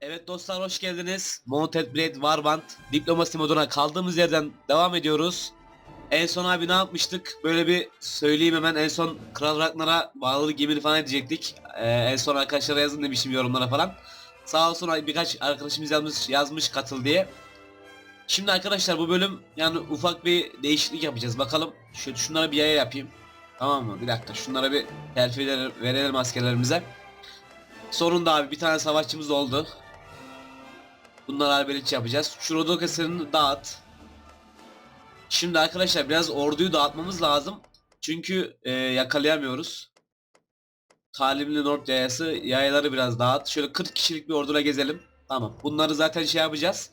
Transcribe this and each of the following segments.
Evet dostlar hoş geldiniz. Mounted Blade Warband diplomasi moduna kaldığımız yerden devam ediyoruz. En son abi ne yapmıştık? Böyle bir söyleyeyim hemen en son Kral Ragnar'a bağlı gemini falan edecektik. Ee, en son arkadaşlara yazın demişim yorumlara falan. Sağ olsun birkaç arkadaşımız yazmış, yazmış katıl diye. Şimdi arkadaşlar bu bölüm yani ufak bir değişiklik yapacağız. Bakalım şu şunlara bir yaya yapayım. Tamam mı? Bir dakika şunlara bir terfi verelim, askerlerimize. Sonunda abi bir tane savaşçımız oldu. Bunları arbelet yapacağız. Şu Rodokasını dağıt. Şimdi arkadaşlar biraz orduyu dağıtmamız lazım. Çünkü e, yakalayamıyoruz. Talimli Nord yayası yayaları biraz dağıt. Şöyle 40 kişilik bir orduyla gezelim. Tamam. Bunları zaten şey yapacağız.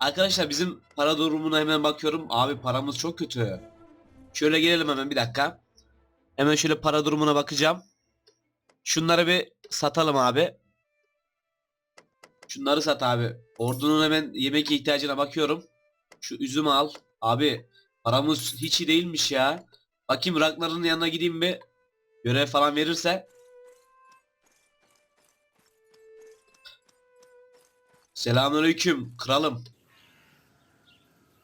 Arkadaşlar bizim para durumuna hemen bakıyorum. Abi paramız çok kötü. Şöyle gelelim hemen bir dakika. Hemen şöyle para durumuna bakacağım. Şunları bir satalım abi. Şunları sat abi. Ordunun hemen yemek ihtiyacına bakıyorum. Şu üzümü al. Abi paramız hiç iyi değilmiş ya. Bakayım Ragnar'ın yanına gideyim bir. Görev falan verirse. Selamünaleyküm kralım.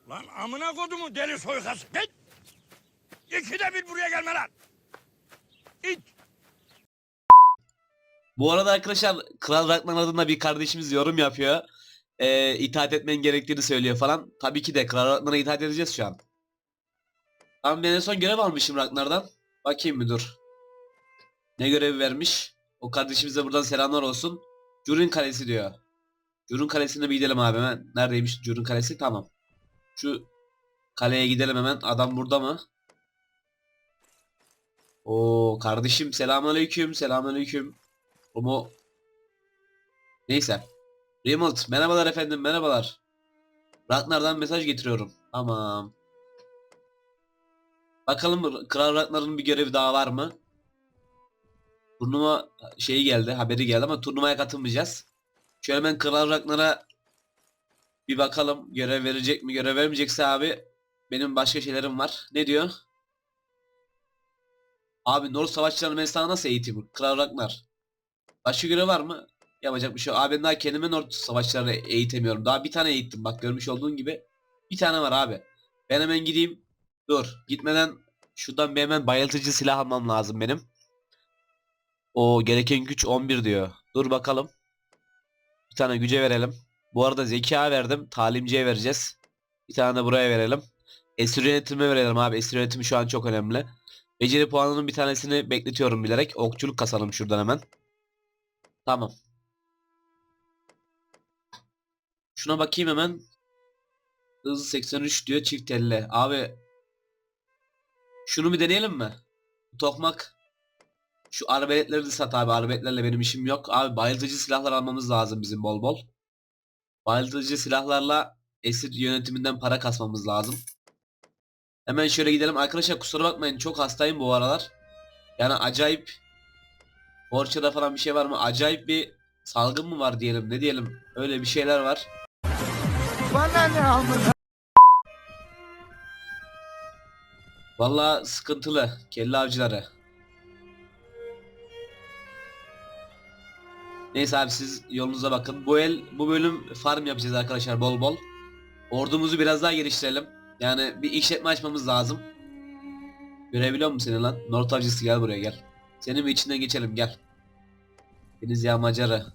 Lan amına kodumu deli soykası. Git. İkide bir buraya gelme lan. İt. Bu arada arkadaşlar Kral Ragnar adında bir kardeşimiz yorum yapıyor. Ee, itaat etmen gerektiğini söylüyor falan. Tabii ki de Kral Ragnar'a itaat edeceğiz şu an. Tamam ben en son görev almışım Ragnar'dan. Bakayım bir dur. Ne görevi vermiş? O kardeşimize buradan selamlar olsun. Curun Kalesi diyor. Curun Kalesi'ne bir gidelim abi hemen. Neredeymiş Curun Kalesi? Tamam. Şu kaleye gidelim hemen. Adam burada mı? Oo kardeşim selamünaleyküm selamünaleyküm. Ama neyse. Remote merhabalar efendim merhabalar. Ragnar'dan mesaj getiriyorum. Tamam. Bakalım Kral Ragnar'ın bir görevi daha var mı? Turnuva şeyi geldi, haberi geldi ama turnuvaya katılmayacağız. Şöyle hemen Kral Ragnar'a bir bakalım görev verecek mi? Görev vermeyecekse abi benim başka şeylerim var. Ne diyor? Abi North Savaşçılarını ben sana nasıl eğiteyim? Kral Ragnar. Başka görev var mı? Yapacak bir şey yok. Abi ben daha kendime North Savaşçılarını eğitemiyorum. Daha bir tane eğittim bak görmüş olduğun gibi. Bir tane var abi. Ben hemen gideyim. Dur. Gitmeden şuradan bir hemen bayıltıcı silah almam lazım benim. O gereken güç 11 diyor. Dur bakalım. Bir tane güce verelim. Bu arada zeka verdim. Talimciye vereceğiz. Bir tane de buraya verelim. Esir yönetimi verelim abi. Esir yönetimi şu an çok önemli. Beceri puanının bir tanesini bekletiyorum bilerek. Okçuluk kasalım şuradan hemen. Tamam. Şuna bakayım hemen. Hızı 83 diyor çift elle. Abi şunu bir deneyelim mi? Tokmak. Şu arbeletleri de sat abi. Arbeletlerle benim işim yok. Abi bayıltıcı silahlar almamız lazım bizim bol bol. Bayıltıcı silahlarla esir yönetiminden para kasmamız lazım. Hemen şöyle gidelim. Arkadaşlar kusura bakmayın çok hastayım bu aralar. Yani acayip Borçada falan bir şey var mı? Acayip bir salgın mı var diyelim ne diyelim. Öyle bir şeyler var. Bana ne amına? Vallahi sıkıntılı. Kelle avcıları. Neyse abi siz yolunuza bakın. Bu el bu bölüm farm yapacağız arkadaşlar bol bol. Ordumuzu biraz daha geliştirelim. Yani bir işletme açmamız lazım. Görebiliyor musun seni lan? North avcısı gel buraya gel. Senin içinden geçelim gel. Deniz yağmacarı.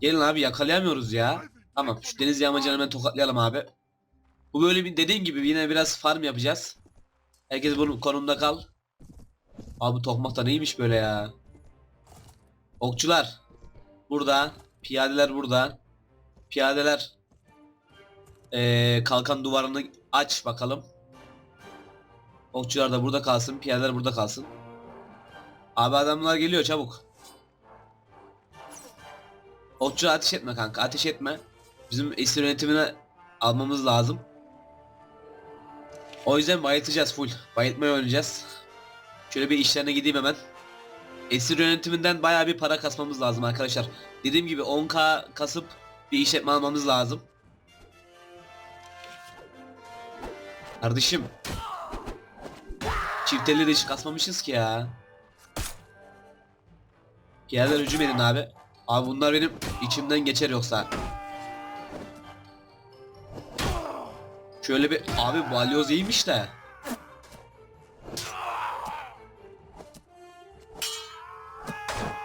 Gelin abi yakalayamıyoruz ya. Tamam şu deniz yağmacarını hemen tokatlayalım abi. Bu böyle bir dediğim gibi yine biraz farm yapacağız. Herkes bunun konumda kal. Abi bu tokmak da neymiş böyle ya. Okçular. Burada. Piyadeler burada. Piyadeler. Ee, kalkan duvarını aç bakalım. Okçular da burada kalsın. Piyadeler burada kalsın. Abi adamlar geliyor çabuk. Okçu ateş etme kanka ateş etme. Bizim esir yönetimine almamız lazım. O yüzden bayıltacağız full. Bayıltmayı oynayacağız. Şöyle bir işlerine gideyim hemen. Esir yönetiminden baya bir para kasmamız lazım arkadaşlar. Dediğim gibi 10k kasıp bir işletme almamız lazım. Kardeşim. Çifteli de hiç kasmamışız ki ya. Yerden hücum edin abi. Abi bunlar benim içimden geçer yoksa. Şöyle bir abi balyoz iyiymiş de.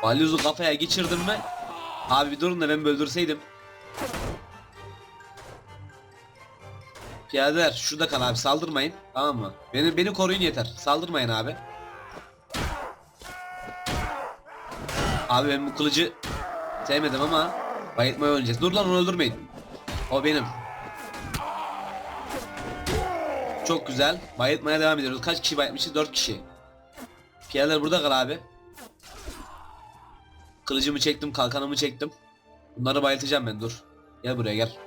Balyozu kafaya geçirdim mi? Abi bir durun da ben öldürseydim. Piyadeler şurada kal abi saldırmayın tamam mı? Beni beni koruyun yeter. Saldırmayın abi. Abi ben bu kılıcı sevmedim ama bayıltmaya oynayacağız. Dur lan onu öldürmeyin. O benim. Çok güzel. Bayıltmaya devam ediyoruz. Kaç kişi bayıltmışız? 4 kişi. Piyadeler burada kal abi. Kılıcımı çektim, kalkanımı çektim. Bunları bayıltacağım ben dur. Gel buraya gel.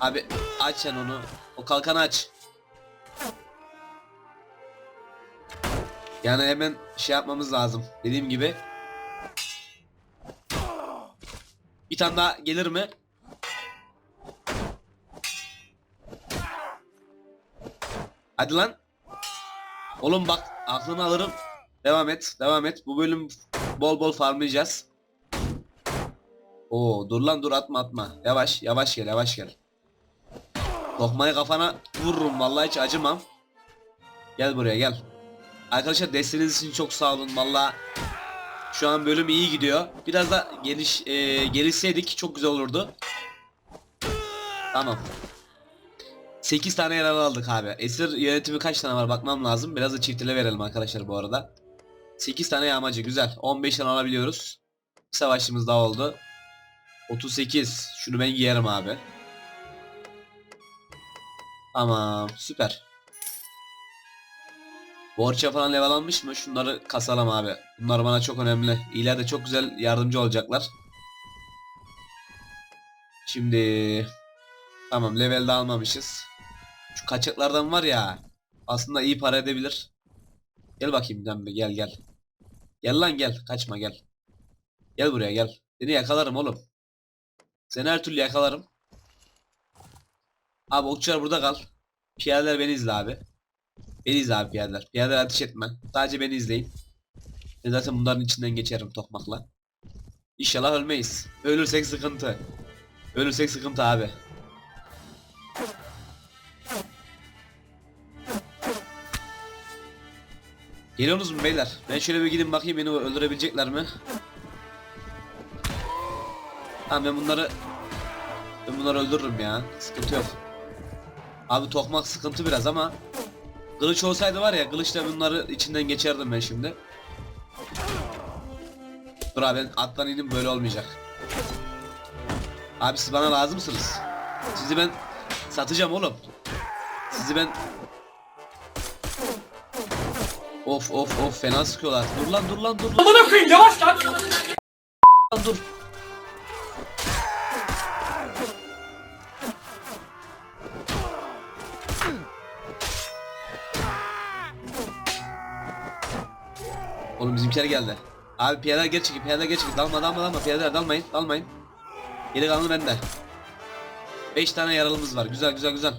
Abi aç sen onu. O kalkanı aç. Yani hemen şey yapmamız lazım. Dediğim gibi. Bir tane daha gelir mi? Hadi lan. Oğlum bak aklını alırım. Devam et. Devam et. Bu bölüm bol bol farmlayacağız. Oo dur lan dur atma atma. Yavaş yavaş gel yavaş gel. Lokmayı kafana vururum vallahi hiç acımam. Gel buraya gel. Arkadaşlar desteğiniz için çok sağ olun valla. Şu an bölüm iyi gidiyor. Biraz da geliş e, gelişseydik çok güzel olurdu. Tamam. 8 tane yaralı aldık abi. Esir yönetimi kaç tane var bakmam lazım. Biraz da çiftile verelim arkadaşlar bu arada. 8 tane yağmacı güzel. 15 tane alabiliyoruz. Bir savaşımız daha oldu. 38. Şunu ben giyerim abi. Tamam süper. Borça falan level almış mı? Şunları kasalım abi. Bunlar bana çok önemli. İleride çok güzel yardımcı olacaklar. Şimdi tamam level de almamışız. Şu kaçaklardan var ya aslında iyi para edebilir. Gel bakayım Dembe gel gel. Gel lan gel kaçma gel. Gel buraya gel. Seni yakalarım oğlum. Seni her türlü yakalarım. Abi okçular burada kal. Piyadeler beni izle abi. Beni izle abi piyadeler. Piyadeler ateş etme. Sadece beni izleyin. Ben zaten bunların içinden geçerim tokmakla. İnşallah ölmeyiz. Ölürsek sıkıntı. Ölürsek sıkıntı abi. Geliyorsunuz mu beyler? Ben şöyle bir gidin bakayım beni öldürebilecekler mi? Tamam ben bunları ben bunları öldürürüm ya. Sıkıntı yok. Abi tokmak sıkıntı biraz ama Kılıç olsaydı var ya kılıçla bunları içinden geçerdim ben şimdi. Dur abi ben attan indim böyle olmayacak. Abi siz bana lazımsınız. Sizi ben satacağım oğlum. Sizi ben Of of of fena sıkıyorlar. Dur lan dur lan dur lan. Amına koyayım yavaş lan. Lan dur. Bizimkiler geldi. Abi piyadeler geri çekil, piyadeler geri çekil. Dalma dalma dalma, piyadeler dalmayın, dalmayın. Geri kalanı bende. 5 tane yaralımız var. Güzel güzel güzel.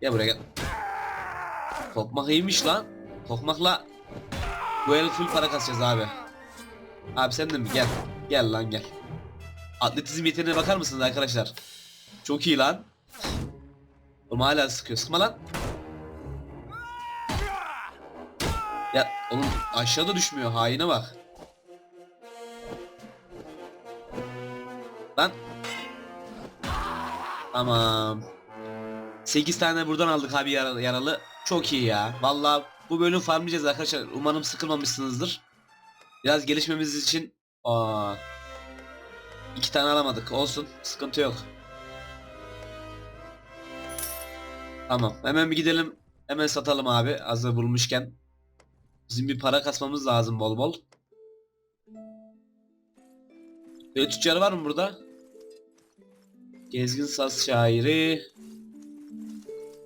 Gel buraya gel. Tokmak iyiymiş lan. Tokmakla bu el full para kasacağız abi. Abi sen de mi? Gel. Gel lan gel. Atletizm yeteneğine bakar mısınız arkadaşlar? Çok iyi lan. Oğlum hala sıkıyor. Sıkma lan. Oğlum aşağıda düşmüyor. Haine bak. Lan. Tamam. 8 tane buradan aldık abi yaralı. Çok iyi ya. Vallahi bu bölüm farmlayacağız arkadaşlar. Umarım sıkılmamışsınızdır. Biraz gelişmemiz için aa iki tane alamadık. Olsun. Sıkıntı yok. Tamam. Hemen bir gidelim. Hemen satalım abi. Hazır bulmuşken. Bizim bir para kasmamız lazım bol bol. Böyle tüccar var mı burada? Gezgin saz şairi.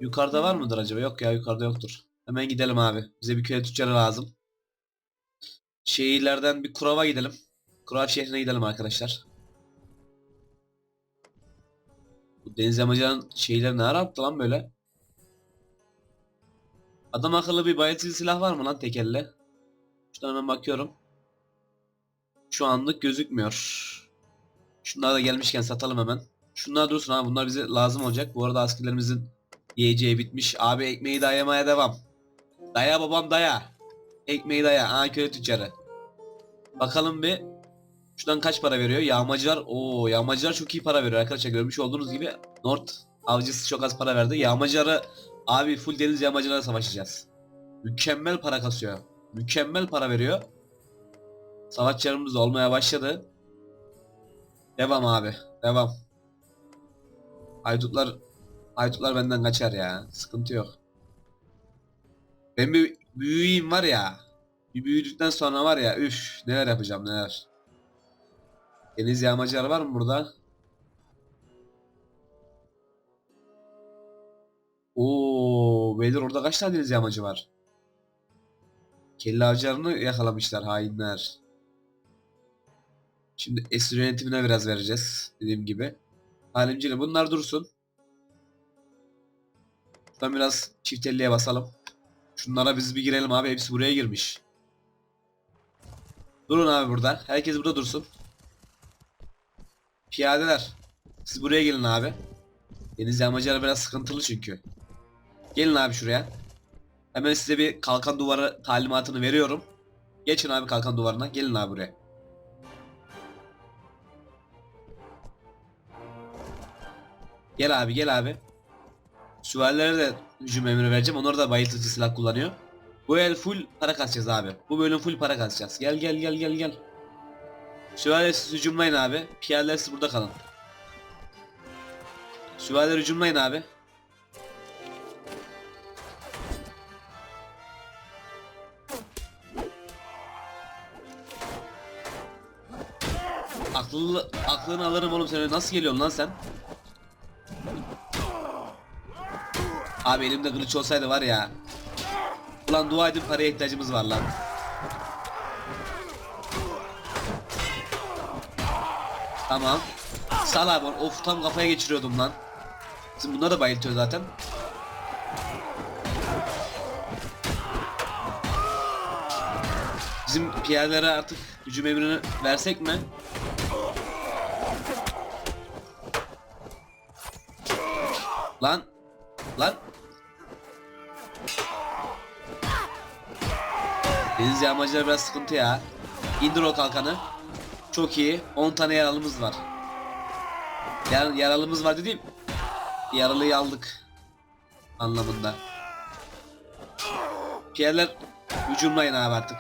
Yukarıda var mıdır acaba? Yok ya yukarıda yoktur. Hemen gidelim abi. Bize bir köy tüccarı lazım. Şehirlerden bir Kurava gidelim. Kurava şehrine gidelim arkadaşlar. Bu deniz yamacının şeyleri ne ara lan böyle? Adam akıllı bir bayıltıcı silah var mı lan tek elle? Şuradan hemen bakıyorum. Şu anlık gözükmüyor. Şunlar da gelmişken satalım hemen. Şunlar dursun abi bunlar bize lazım olacak. Bu arada askerlerimizin yiyeceği bitmiş. Abi ekmeği dayamaya devam. Daya babam daya. Ekmeği daya. Aa köy tüccarı. Bakalım bir. Şuradan kaç para veriyor? Yağmacılar. Oo yağmacılar çok iyi para veriyor arkadaşlar. Görmüş olduğunuz gibi North avcısı çok az para verdi. Yağmacıları abi full deniz yağmacılarla savaşacağız. Mükemmel para kasıyor. Mükemmel para veriyor. Savaşçılarımız olmaya başladı. Devam abi. Devam. Haydutlar Haydutlar benden kaçar ya. Sıkıntı yok. Ben bir büyüyeyim var ya. Bir büyüdükten sonra var ya üf neler yapacağım neler. Deniz yağmacılar var mı burada? Beyler orada kaç tane deniz yağmacı var? Kelle avcılarını yakalamışlar hainler. Şimdi esir yönetimine biraz vereceğiz dediğim gibi. Halimciyle bunlar dursun. Şuradan biraz çift elliye basalım. Şunlara biz bir girelim abi hepsi buraya girmiş. Durun abi burada. Herkes burada dursun. Piyadeler. Siz buraya gelin abi. Deniz yağmacıları biraz sıkıntılı çünkü. Gelin abi şuraya. Hemen size bir kalkan duvarı talimatını veriyorum. Geçin abi kalkan duvarına. Gelin abi buraya. Gel abi gel abi. Süvarilere de hücum emri vereceğim. Onlar da bayıltıcı silah kullanıyor. Bu el full para kasacağız abi. Bu bölüm full para kasacağız. Gel gel gel gel gel. Süvariler siz hücumlayın abi. Piyadeler siz burada kalın. Süvariler hücumlayın abi. Aklını, aklını alırım oğlum sen nasıl geliyorsun lan sen? Abi elimde kılıç olsaydı var ya. Ulan dua edin paraya ihtiyacımız var lan. Tamam. Sal abi. Of tam kafaya geçiriyordum lan. Bizim bunlar da bayıltıyor zaten. Bizim piyadelere artık hücum emrini versek mi? Lan. Lan. Deniz yağmacılar biraz sıkıntı ya. İndir o kalkanı. Çok iyi. 10 tane yaralımız var. Yar yaralımız var dediğim. Yaralıyı aldık. Anlamında. Piyadeler hücumlayın abi artık.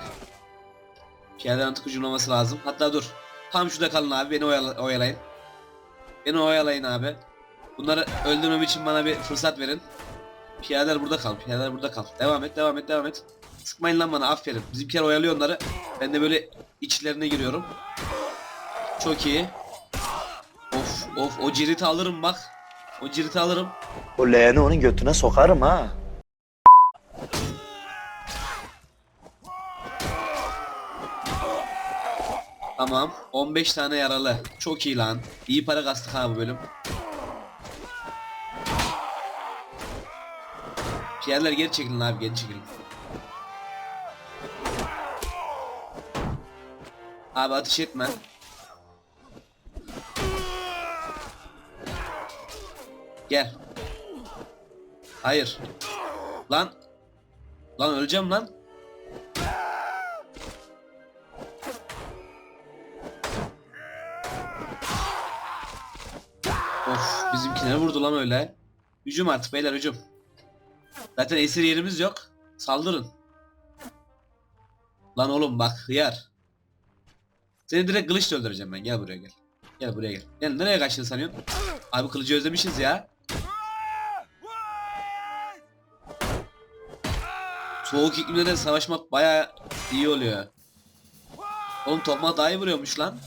Piyadeler artık hücumlaması lazım. Hatta dur. Tam şurada kalın abi. Beni oyala oyalayın. Beni oyalayın abi. Bunları öldürmem için bana bir fırsat verin. Piyadeler burada kal. Piyadeler burada kal. Devam et, devam et, devam et. Sıkmayın lan bana. Aferin. Bizimkiler oyalıyor onları. Ben de böyle içlerine giriyorum. Çok iyi. Of of o ciriti alırım bak. O ciriti alırım. O leğeni onun götüne sokarım ha. Tamam. 15 tane yaralı. Çok iyi lan. İyi para kastık ha bu bölüm. Piyadeler geri çekilin abi geri çekilin. Abi ateş etme. Gel. Hayır. Lan. Lan öleceğim lan. Of bizimkileri vurdu lan öyle. Hücum artık beyler hücum. Zaten esir yerimiz yok. Saldırın. Lan oğlum bak hıyar. Seni direkt kılıçla öldüreceğim ben. Gel buraya gel. Gel buraya gel. Gel nereye kaçtın sanıyorsun? Abi kılıcı özlemişiz ya. Soğuk iklimlerde savaşmak baya iyi oluyor. Oğlum tokma daha iyi vuruyormuş lan.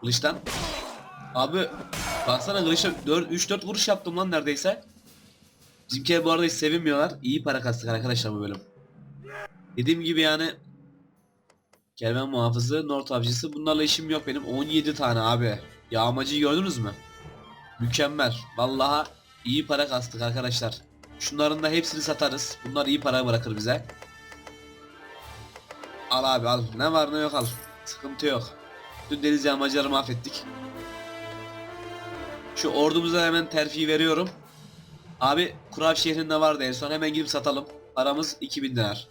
Kılıçtan. Abi baksana kılıçla 3-4 vuruş yaptım lan neredeyse. Bizimkiler bu arada hiç sevinmiyorlar. İyi para kastık arkadaşlar bu bölüm. Dediğim gibi yani Kervan muhafızı, North avcısı bunlarla işim yok benim. 17 tane abi. Yağmacıyı gördünüz mü? Mükemmel. Vallahi iyi para kastık arkadaşlar. Şunların da hepsini satarız. Bunlar iyi para bırakır bize. Al abi al. Ne var ne yok al. Sıkıntı yok. Dün deniz yağmacıları mahvettik. Şu ordumuza hemen terfi veriyorum. Abi Kurav şehrinde vardı en son hemen gidip satalım. Paramız 2000 dinar.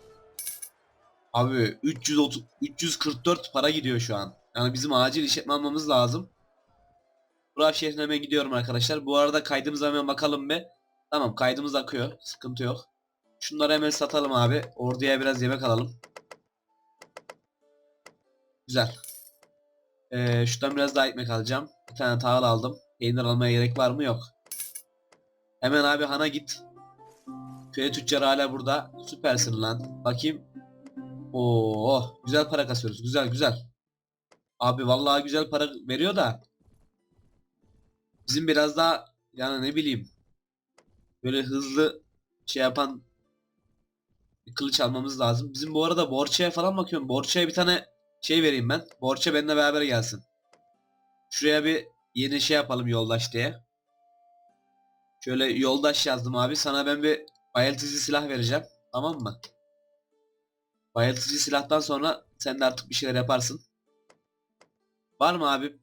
Abi 330 344 para gidiyor şu an. Yani bizim acil işletme almamız lazım. Kurav şehrine hemen gidiyorum arkadaşlar. Bu arada kaydımıza hemen bakalım be. Tamam kaydımız akıyor. Sıkıntı yok. Şunları hemen satalım abi. Orduya biraz yemek alalım. Güzel. Ee, şuradan biraz daha ekmek alacağım. Bir tane tahıl aldım. Peynir almaya gerek var mı? Yok. Hemen abi hana git. Köye tüccarı hala burada. Süpersin lan. Bakayım. Oo, güzel para kasıyoruz. Güzel güzel. Abi vallahi güzel para veriyor da. Bizim biraz daha yani ne bileyim. Böyle hızlı şey yapan bir kılıç almamız lazım. Bizim bu arada Borça'ya falan bakıyorum. Borça'ya bir tane şey vereyim ben. Borça benimle beraber gelsin. Şuraya bir yeni şey yapalım yoldaş diye. Şöyle yoldaş yazdım abi. Sana ben bir bayıltıcı silah vereceğim. Tamam mı? Bayıltıcı silahtan sonra sen de artık bir şeyler yaparsın. Var mı abi?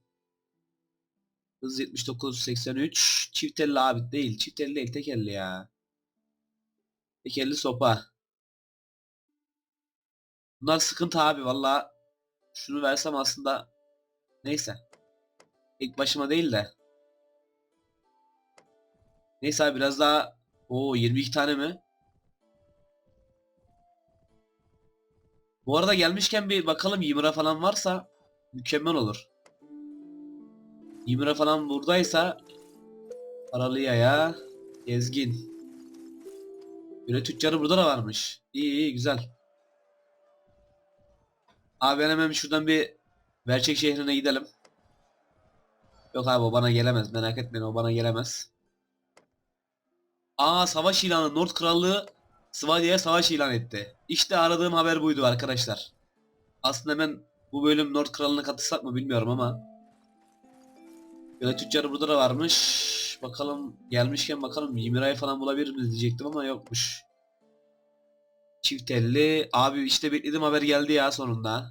Hız 79 83 çift elli abi değil. Çift elli değil tek elli ya. Tek elli sopa. Bunlar sıkıntı abi valla. Şunu versem aslında neyse. İlk başıma değil de. Neyse abi biraz daha o 22 tane mi? Bu arada gelmişken bir bakalım Ymira falan varsa mükemmel olur. Ymira falan buradaysa Paralıya ya gezgin. Böyle tüccarı burada da varmış. İyi iyi güzel. Abi ben hemen şuradan bir Verçek şehrine gidelim. Yok abi o bana gelemez merak etmeyin o bana gelemez. Aa savaş ilanı Nord Krallığı Svadia'ya savaş ilan etti. İşte aradığım haber buydu arkadaşlar. Aslında ben bu bölüm Nord Krallığı'na katılsak mı bilmiyorum ama. Böyle tüccarı burada da varmış. Bakalım gelmişken bakalım Ymira'yı falan bulabilir miyiz diyecektim ama yokmuş. Çift elli. Abi işte beklediğim haber geldi ya sonunda.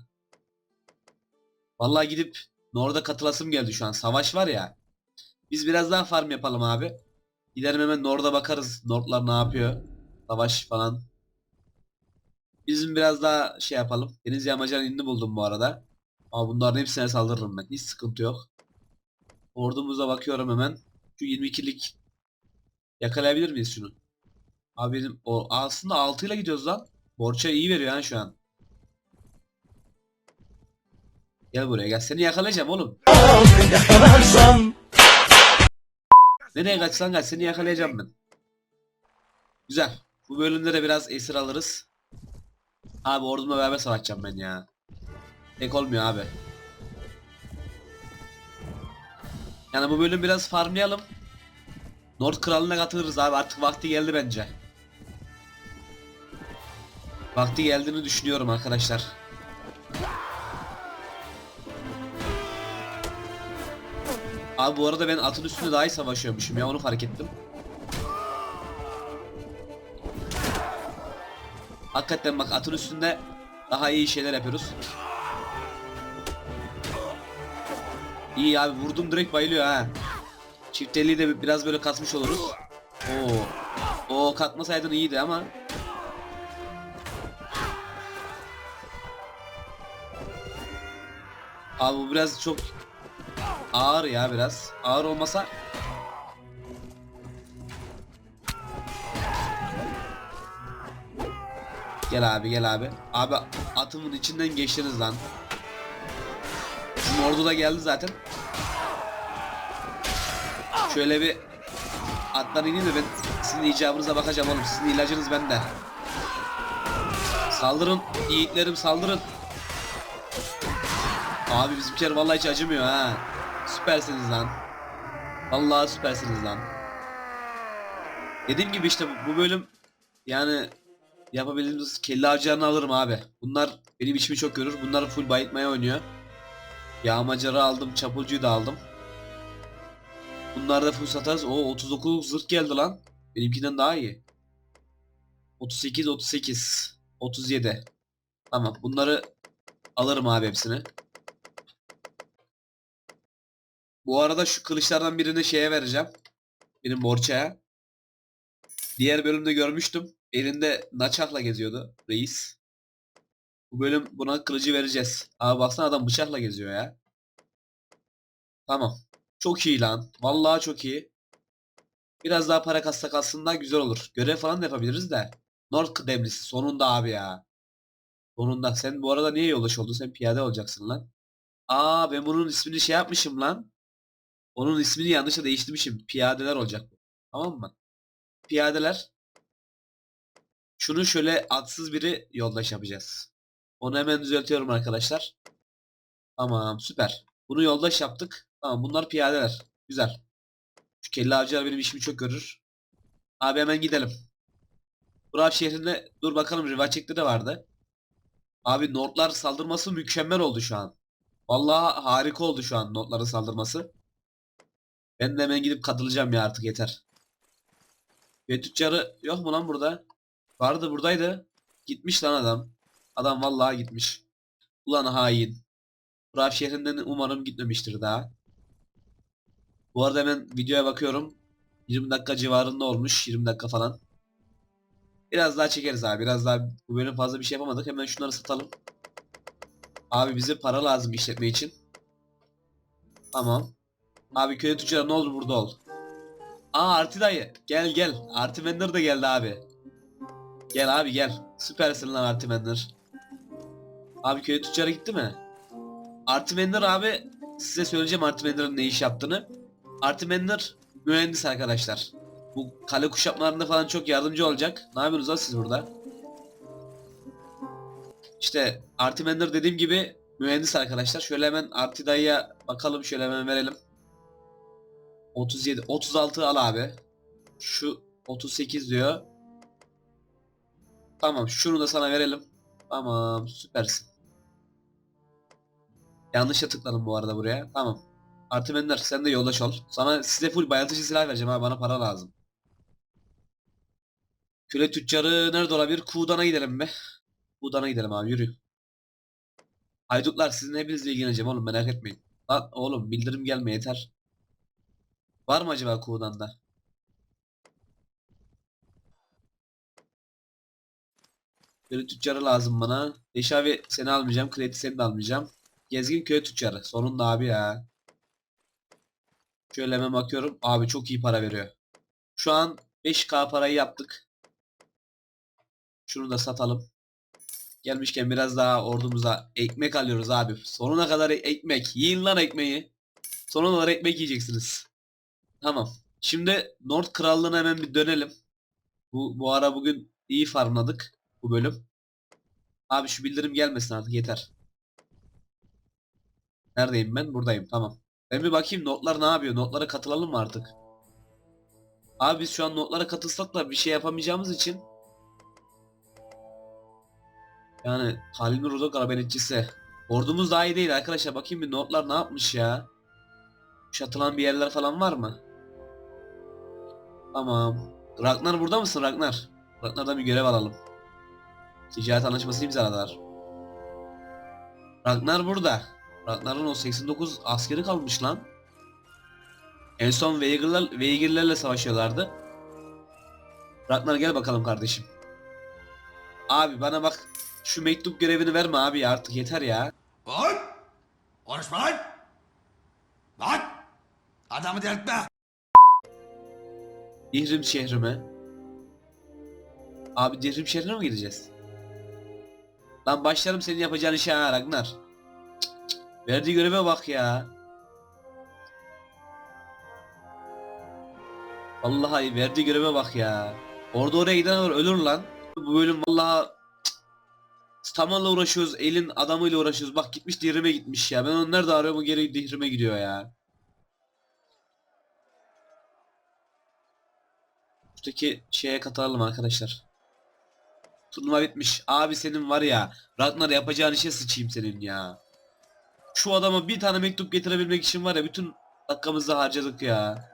Vallahi gidip Nord'a katılasım geldi şu an. Savaş var ya. Biz biraz daha farm yapalım abi. Gidelim hemen Nord'a bakarız. Nordlar ne yapıyor? Savaş falan. Bizim biraz daha şey yapalım. Deniz yağmacıların indi buldum bu arada. Ama bunların hepsine saldırırım ben. Hiç sıkıntı yok. Ordumuza bakıyorum hemen. Şu 22'lik yakalayabilir miyiz şunu? Abi benim o aslında 6 ile gidiyoruz lan. Borça iyi veriyor ha şu an. Gel buraya gel. Seni yakalayacağım oğlum. Nereye kaçsan kaç seni yakalayacağım ben. Güzel. Bu bölümde de biraz esir alırız. Abi ordumla beraber savaşacağım ben ya. Tek olmuyor abi. Yani bu bölüm biraz farmlayalım. Nord Kralı'na katılırız abi artık vakti geldi bence. Vakti geldiğini düşünüyorum arkadaşlar. Abi bu arada ben atın üstünde daha iyi savaşıyormuşum ya onu fark ettim. Hakikaten bak atın üstünde daha iyi şeyler yapıyoruz. İyi abi vurdum direkt bayılıyor ha. Çift elliyi de biraz böyle kasmış oluruz. Oo. Oo katmasaydın iyiydi ama. Abi bu biraz çok ağır ya biraz. Ağır olmasa Gel abi gel abi. Abi atımın içinden geçtiniz lan. Bizim ordu da geldi zaten. Şöyle bir attan ineyim de ben sizin icabınıza bakacağım oğlum. Sizin ilacınız bende. Saldırın yiğitlerim saldırın. Abi bizimkiler vallahi hiç acımıyor ha. Süpersiniz lan. Vallahi süpersiniz lan. Dediğim gibi işte bu, bu bölüm yani yapabildiğimiz kelle avcılarını alırım abi. Bunlar benim içimi çok görür. Bunlar full bayıltmaya oynuyor. Yağmacarı aldım, çapulcuyu da aldım. Bunlar da full satarız. O 39 zırh geldi lan. Benimkinden daha iyi. 38 38 37. Tamam bunları alırım abi hepsini. Bu arada şu kılıçlardan birini şeye vereceğim. Benim Borça'ya. Diğer bölümde görmüştüm. Elinde naçakla geziyordu reis. Bu bölüm buna kılıcı vereceğiz. Abi baksana adam bıçakla geziyor ya. Tamam. Çok iyi lan. Vallahi çok iyi. Biraz daha para kassak aslında güzel olur. Görev falan da yapabiliriz de. North kıdemlisi sonunda abi ya. Sonunda. Sen bu arada niye yoldaş oldun? Sen piyade olacaksın lan. Aa ben bunun ismini şey yapmışım lan. Onun ismini yanlışa değiştirmişim. Piyadeler olacak. bu. Tamam mı? Piyadeler. Şunu şöyle atsız biri yoldaş yapacağız. Onu hemen düzeltiyorum arkadaşlar. Tamam süper. Bunu yoldaş yaptık. Tamam bunlar piyadeler. Güzel. Şu kelle avcılar benim işimi çok görür. Abi hemen gidelim. Burak şehrinde dur bakalım Rivacek'te de vardı. Abi notlar saldırması mükemmel oldu şu an. Vallahi harika oldu şu an notların saldırması. Ben de hemen gidip katılacağım ya artık yeter. Ve tüccarı yok mu lan burada? Vardı buradaydı. Gitmiş lan adam. Adam vallahi gitmiş. Ulan hain. Burak şehrinden umarım gitmemiştir daha. Bu arada hemen videoya bakıyorum. 20 dakika civarında olmuş. 20 dakika falan. Biraz daha çekeriz abi. Biraz daha bu bölüm fazla bir şey yapamadık. Hemen şunları satalım. Abi bize para lazım işletme için. Tamam. Abi köy tüccarı ne olur burada ol. Aa Arti dayı. Gel gel. Arti Mender de geldi abi. Gel abi gel. Süpersin lan Arti Mender. Abi köy tüccarı gitti mi? Arti Mender abi size söyleyeceğim Arti Mender'ın ne iş yaptığını. Arti Mender mühendis arkadaşlar. Bu kale kuşatmalarında falan çok yardımcı olacak. Ne yapıyorsunuz lan siz burada? İşte Arti Mender dediğim gibi mühendis arkadaşlar. Şöyle hemen Arti dayıya bakalım şöyle hemen verelim. 37 36 al abi. Şu 38 diyor. Tamam şunu da sana verelim. Tamam süpersin. Yanlışa tıkladım bu arada buraya. Tamam. Artı Mender sen de yoldaş ol. Sana size full bayatıcı silah vereceğim abi bana para lazım. Köle tüccarı nerede olabilir? Kuğdan'a gidelim mi? Kuğdan'a gidelim abi yürü. Haydutlar sizin hepinizle ilgileneceğim oğlum merak etmeyin. Lan oğlum bildirim gelme yeter. Var mı acaba Kuğdan'da? Köle tüccarı lazım bana. Deşavi seni almayacağım. Kredi seni de almayacağım. Gezgin köy tüccarı. Sonunda abi ya. Şöyle hemen bakıyorum. Abi çok iyi para veriyor. Şu an 5k parayı yaptık. Şunu da satalım. Gelmişken biraz daha ordumuza ekmek alıyoruz abi. Sonuna kadar ekmek. Yiyin lan ekmeği. Sonuna kadar ekmek yiyeceksiniz. Tamam. Şimdi North Krallığı'na hemen bir dönelim. Bu, bu ara bugün iyi farmladık bu bölüm. Abi şu bildirim gelmesin artık yeter. Neredeyim ben? Buradayım. Tamam. Ben bir bakayım notlar ne yapıyor? Notlara katılalım mı artık? Abi biz şu an notlara katılsak da bir şey yapamayacağımız için yani Halil Rudok arabeletçisi. Ordumuz daha iyi değil arkadaşlar. Bakayım bir notlar ne yapmış ya. Şatılan bir yerler falan var mı? Tamam. Ragnar burada mısın Ragnar? Ragnar'dan bir görev alalım. Ticaret anlaşması imzaladılar. Ragnar burada. Ragnar'ın o 89 askeri kalmış lan. En son Veygirler, Veygirlerle savaşıyorlardı. Ragnar gel bakalım kardeşim. Abi bana bak şu mektup görevini verme abi artık yeter ya. Lan! Konuşma lan! Lan! Adamı delirtme! Dihrim şehrime. Abi Dihrim şehrine mi gideceğiz? Lan başlarım senin yapacağın işe ha Ragnar. Cık. Verdiği göreve bak ya. Vallahi verdiği göreve bak ya. Orada oraya giden olur ölür lan. Bu bölüm vallahi cık, Tamanla uğraşıyoruz, elin adamıyla uğraşıyoruz. Bak gitmiş Dihrim'e gitmiş ya. Ben onu nerede arıyorum o geri Dihrim'e gidiyor ya. Üstteki şeye katılalım arkadaşlar. Turnuva bitmiş. Abi senin var ya. Ragnar yapacağın işe sıçayım senin ya. Şu adama bir tane mektup getirebilmek için var ya bütün dakikamızı harcadık ya.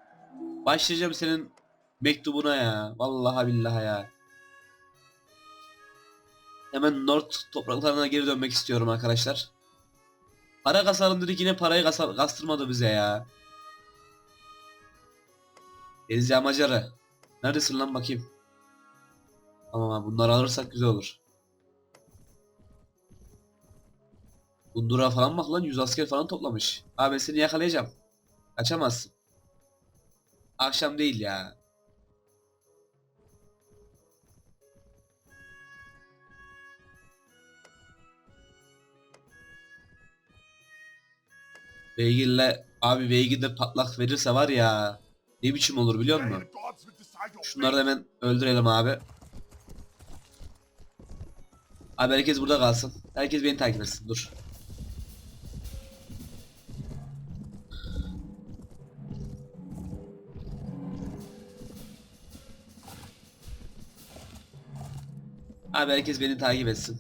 Başlayacağım senin mektubuna ya. Vallahi billahi ya. hemen North topraklarına geri dönmek istiyorum arkadaşlar. Para kasalım dedik yine parayı kasar, kastırmadı bize ya. Deniz yağmacıları. Neredesin lan bakayım. Tamam abi bunları alırsak güzel olur. Bundura falan bak lan 100 asker falan toplamış. Abi ben seni yakalayacağım. Kaçamazsın. Akşam değil ya. Beygirle abi beygirde patlak verirse var ya ne biçim olur biliyor musun? Şunları da hemen öldürelim abi. Abi herkes burada kalsın. Herkes beni takip etsin. Dur. Abi herkes beni takip etsin.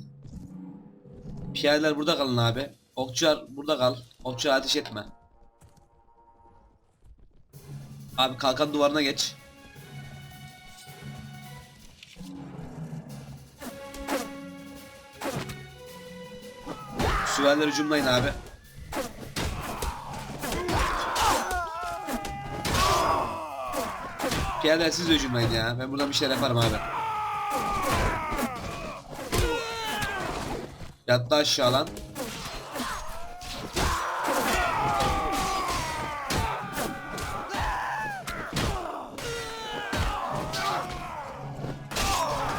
Piyadeler burada kalın abi. Okçular burada kal. Okçuya ateş etme. Abi kalkan duvarına geç. Süvariler hücumlayın abi. Piyadeler siz de ya. Ben buradan bir şeyler yaparım abi. Yattı aşağı lan.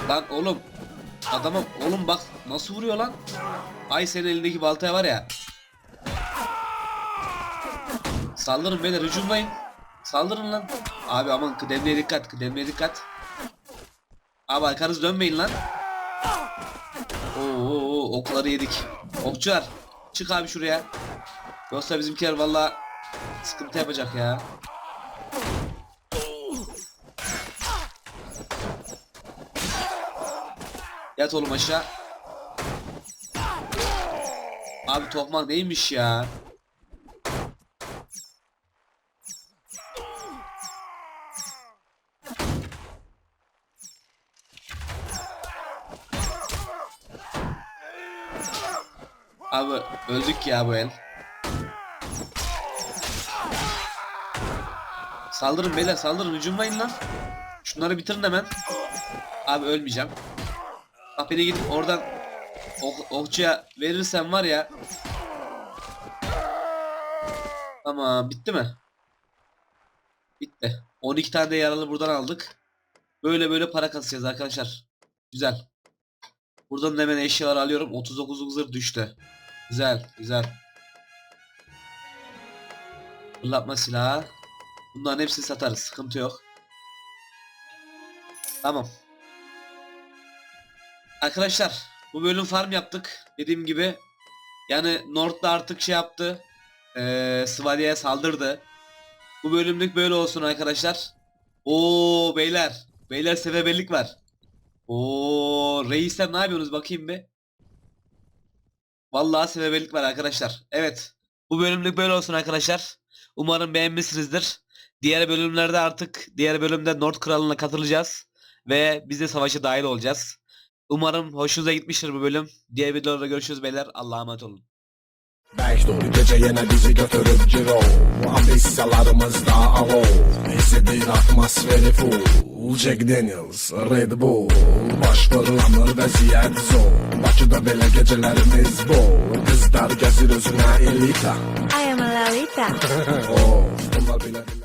Lan oğlum. Adama oğlum bak nasıl vuruyor lan. Ay senin elindeki baltaya var ya. Saldırın beyler hücumlayın. Saldırın lan. Abi aman kıdemliye dikkat kıdemliye dikkat. Abi arkanız dönmeyin lan. Oo, oo, okları yedik. Okçular çık abi şuraya. Yoksa bizimkiler valla sıkıntı yapacak ya. Yat oğlum aşağı. Abi tokmak neymiş ya? Abi öldük ya bu el. Saldırın beyler saldırın hücumlayın lan. Şunları bitirin hemen. Abi ölmeyeceğim. Beni gidip oradan ok okçuya verirsen var ya. Tamam bitti mi? Bitti. 12 tane de yaralı buradan aldık. Böyle böyle para kasacağız arkadaşlar. Güzel. Buradan da hemen eşyalar alıyorum. 39 zırh düştü. Güzel, güzel. Fırlatma silahı. Bunların hepsini satarız. Sıkıntı yok. Tamam. Arkadaşlar bu bölüm farm yaptık. Dediğim gibi. Yani North'da artık şey yaptı. Ee, Svadia'ya saldırdı. Bu bölümlük böyle olsun arkadaşlar. Oo beyler. Beyler seferberlik var. Oo reisler ne yapıyorsunuz bakayım bir. Vallahi seferberlik var arkadaşlar. Evet. Bu bölümlük böyle olsun arkadaşlar. Umarım beğenmişsinizdir. Diğer bölümlerde artık diğer bölümde North Kralı'na katılacağız. Ve biz de savaşa dahil olacağız. Umarım hoşunuza gitmiştir bu bölüm. Diğer videolarda görüşürüz beyler. Allah'a emanet olun. Dolu gece yine bizi götürüp ciro Ambisyalarımızda alo Hissedilir atmosferi full Jack Daniels, Red Bull Baş fırlanır vəziyyət zor Bakıda belə gecelerimiz bol Kızlar gəzir özünə elita I am a Lalita. oh, bunlar belə